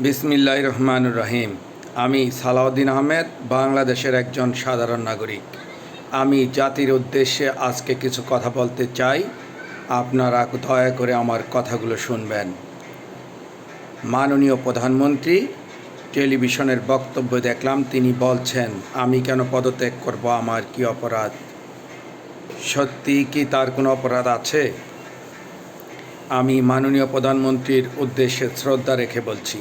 বিসমিল্লাহ রহমানুর রহিম। আমি সালাউদ্দিন আহমেদ, বাংলাদেশের একজন সাধারণ নাগরিক। আমি জাতির উদ্দেশ্যে আজকে কিছু কথা বলতে চাই। আপনারা দয়া করে আমার কথাগুলো শুনবেন। মাননীয় প্রধানমন্ত্রী, টেলিভিশনের বক্তব্য দেখলাম, তিনি বলছেন, আমি কেন পদত্যাগ করব? আমার কি অপরাধ? সত্যি কি তার কোনো অপরাধ আছে? আমি মাননীয় প্রধানমন্ত্রীর উদ্দেশ্যে শ্রদ্ধা রেখে বলছি।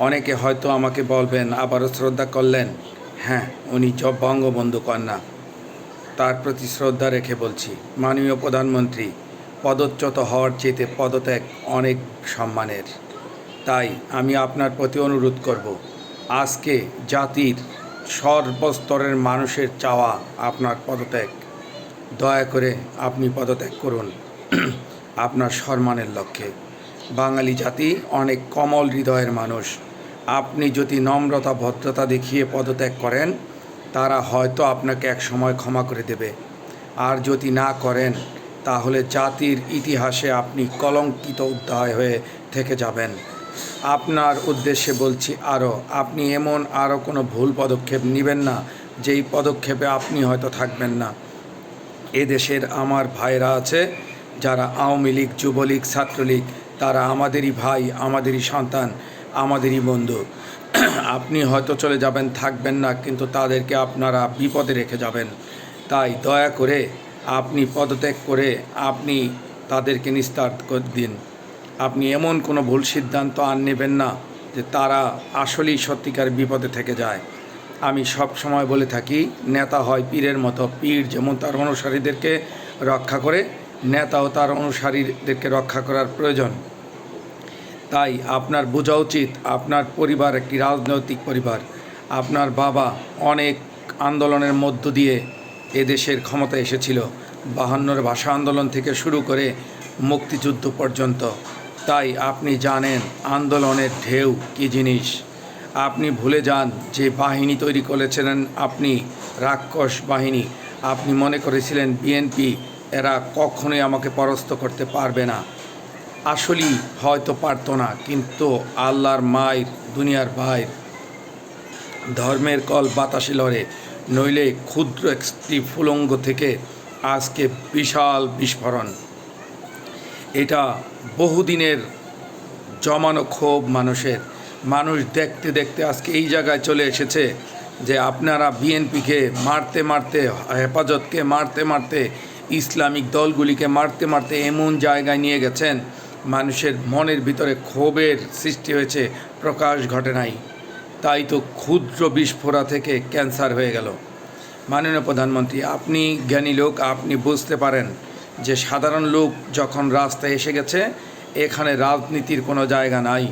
অনেকে হয়তো আমাকে বলবেন, আবারও শ্রদ্ধা করলেন? হ্যাঁ উনি বঙ্গবন্ধু কন্যা তার প্রতি শ্রদ্ধা রেখে বলছি, মাননীয় প্রধানমন্ত্রী, পদচ্যুত হওয়ার চেয়েতে পদত্যাগ অনেক সম্মানের। তাই আমি আপনার প্রতি অনুরোধ করব, আজকে জাতির সর্বস্তরের মানুষের চাওয়া আপনার পদত্যাগ। দয়া করে আপনি পদত্যাগ করুন। আপনার সম্মানের লক্ষ্যে। বাঙালি জাতি অনেক কমল হৃদয়ের মানুষ। আপনি যদি নম্রতা, ভদ্রতা দেখিয়ে পদত্যাগ করেন, তারা হয়তো আপনাকে এক সময় ক্ষমা করে দেবে। আর যদি না করেন, তাহলে জাতির ইতিহাসে আপনি কলঙ্কিত অধ্যায় হয়ে থেকে যাবেন। আপনার উদ্দেশ্যে বলছি আরও, আপনি এমন আরও কোনো ভুল পদক্ষেপ নেবেন না, যেই পদক্ষেপে আপনি হয়তো থাকবেন না। এদেশের আমার ভাইরা আছে, যারা আওয়ামী লীগ, যুবলীগ, ছাত্রলীগ, তারা আমাদেরই ভাই, আমাদেরই সন্তান। আমাদেরই বন্ধু। আপনি হয়তো চলে যাবেন, থাকবেন না, কিন্তু তাদেরকে আপনারা বিপদে রেখে যাবেন। তাই দয়া করে আপনি পদত্যাগ করে আপনি তাদেরকে নিস্তার করে দিন। আপনি এমন কোনো ভুল সিদ্ধান্ত আর নেবেন না যে তারা আসলেই সত্যিকার বিপদে থেকে যায়। আমি সব সময় বলে থাকি, নেতা হয় পীরের মতো। পীর যেমন তার অনুসারীদেরকে রক্ষা করে, নেতাও তার অনুসারীদেরকে রক্ষা করার প্রয়োজন। তাই আপনার বোঝা উচিত আপনার পরিবার একটি রাজনৈতিক পরিবার। আপনার বাবা অনেক আন্দোলনের মধ্য দিয়ে এদেশের ক্ষমতা এসেছিল। বাহান্নর ভাষা আন্দোলন থেকে শুরু করে মুক্তিযুদ্ধ পর্যন্ত। তাই আপনি জানেন আন্দোলনের ঢেউ কি জিনিস। আপনি ভুলে যান যে বাহিনী তৈরি করেছিলেন আপনি, রাক্ষস বাহিনী। আপনি মনে করেছিলেন বিএনপি এরা কখনোই আমাকে পরাস্ত করতে পারবে না। আসলেই হয়তো পারতো না, কিন্তু আল্লাহর মায়ের, দুনিয়ার ভাইর ধর্মের কল বাতাসে লড়ে, নইলে ক্ষুদ্র একটি ফুলঙ্গ থেকে আজকে বিশাল বিস্ফোরণ। এটা বহুদিনের জমানো ক্ষোভ মানুষের। মানুষ দেখতে দেখতে আজকে এই জায়গায় চলে এসেছে যে আপনারা বিএনপিকে মারতে মারতে, হেফাজতকে মারতে মারতে, ইসলামিক দলগুলিকে মারতে মারতে এমন জায়গায় নিয়ে গেছেন মানুষের মনের ভিতরে ক্ষোভের সৃষ্টি হয়েছে, প্রকাশ ঘটে নাই। তাই তো ক্ষুদ্র বিস্ফোরা থেকে ক্যান্সার হয়ে গেল। মাননীয় প্রধানমন্ত্রী, আপনি জ্ঞানী লোক, আপনি বুঝতে পারেন যে সাধারণ লোক যখন রাস্তায় এসে গেছে, এখানে রাজনীতির কোনো জায়গা নাই।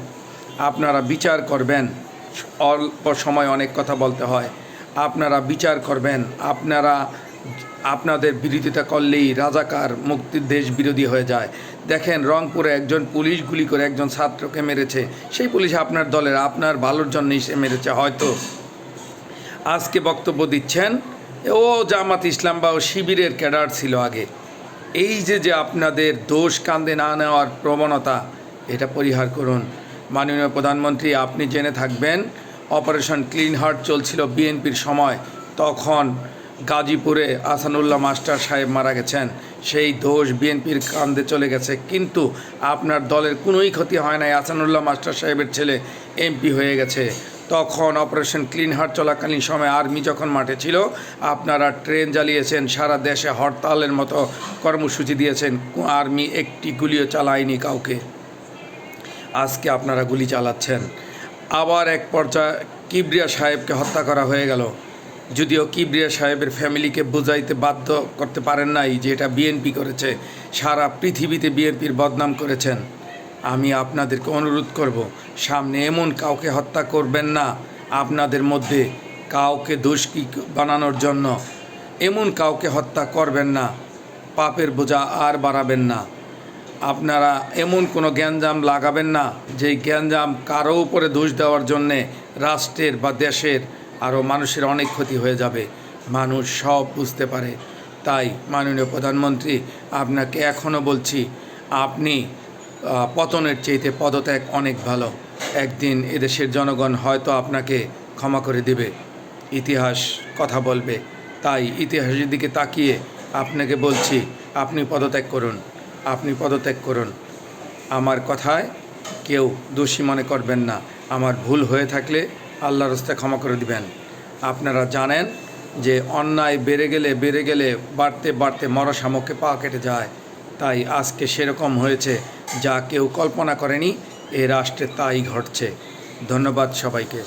আপনারা বিচার করবেন। অল্প সময় অনেক কথা বলতে হয়। আপনারা বিচার করবেন। আপনারা আপনাদের বিরোধিতা করলেই রাজাকার মুক্তির দেশ বিরোধী হয়ে যায়। দেখেন, রংপুরে একজন পুলিশ গুলি করে একজন ছাত্রকে মেরেছে। সেই পুলিশ আপনার দলের, আপনার ভালোর জন্যই সে মেরেছে হয়তো। আজকে বক্তব্য দিচ্ছেন, ও জামাত ইসলাম বা ও শিবিরের ক্যাডার ছিল আগে। এই যে যে আপনাদের দোষ কান্দে না নেওয়ার প্রবণতা, এটা পরিহার করুন। মাননীয় প্রধানমন্ত্রী, আপনি জেনে থাকবেন, অপারেশন ক্লিন হার্ট চলছিল বিএনপির সময়। তখন গাজীপুরে আসানুল্লাহ মাস্টার সাহেব মারা গেছেন। সেই দোষ বিএনপির কান্দে চলে গেছে। কিন্তু আপনার দলের কোনোই ক্ষতি হয় নাই। আসানুল্লাহ মাস্টার সাহেবের ছেলে এমপি হয়ে গেছে। তখন অপারেশন ক্লিন হার্ট চলাকালীন সময় আর্মি যখন মাঠে ছিল, আপনারা ট্রেন জ্বালিয়েছেন, সারা দেশে হরতালের মতো কর্মসূচি দিয়েছেন। আর্মি একটি গুলিও চালায়নি কাউকে। আজকে আপনারা গুলি চালাচ্ছেন। আবার এক পর্যায়ে কিবরিয়া সাহেবকে হত্যা করা হয়ে গেল। যদিও কিবরিয়া সাহেবের ফ্যামিলিকে বোঝাইতে বাধ্য করতে পারেন নাই যে এটা বিএনপি করেছে, সারা পৃথিবীতে বিএনপির বদনাম করেছেন। আমি আপনাদেরকে অনুরোধ করব, সামনে এমন কাউকে হত্যা করবেন না, আপনাদের মধ্যে কাউকে দোষী বানানোর জন্য এমন কাউকে হত্যা করবেন না, পাপের বোঝা আর বাড়াবেন না। আপনারা এমন কোনো জ্ঞানজাম লাগাবেন না যে জ্ঞানজাম কারও উপরে দোষ দেওয়ার জন্যে রাষ্ট্রের বা দেশের আরও মানুষের অনেক ক্ষতি হয়ে যাবে। মানুষ সব বুঝতে পারে। তাই, মাননীয় প্রধানমন্ত্রী, আপনাকে এখনও বলছি, আপনি পতনের চাইতে পদত্যাগ অনেক ভালো। একদিন এদেশের জনগণ হয়তো আপনাকে ক্ষমা করে দেবে। ইতিহাস কথা বলবে। তাই, ইতিহাসের দিকে তাকিয়ে আপনাকে বলছি, আপনি পদত্যাগ করুন, আপনি পদত্যাগ করুন। আমার কথায় কেউ দোষী মনে করবেন না। আমার ভুল হয়ে থাকলে আল্লাহর হস্তে ক্ষমা করে দিবেন। আপনারা জানেন যে অন্যায় বেড়ে গেলে বেড়ে গেলে বাড়তে বাড়তে মরা শামককে পা কেটে যায়। তাই আজকে সেরকম হয়েছে যা কেউ কল্পনা করেনি, এ রাষ্ট্রে তাই ঘটছে। ধন্যবাদ সবাইকে।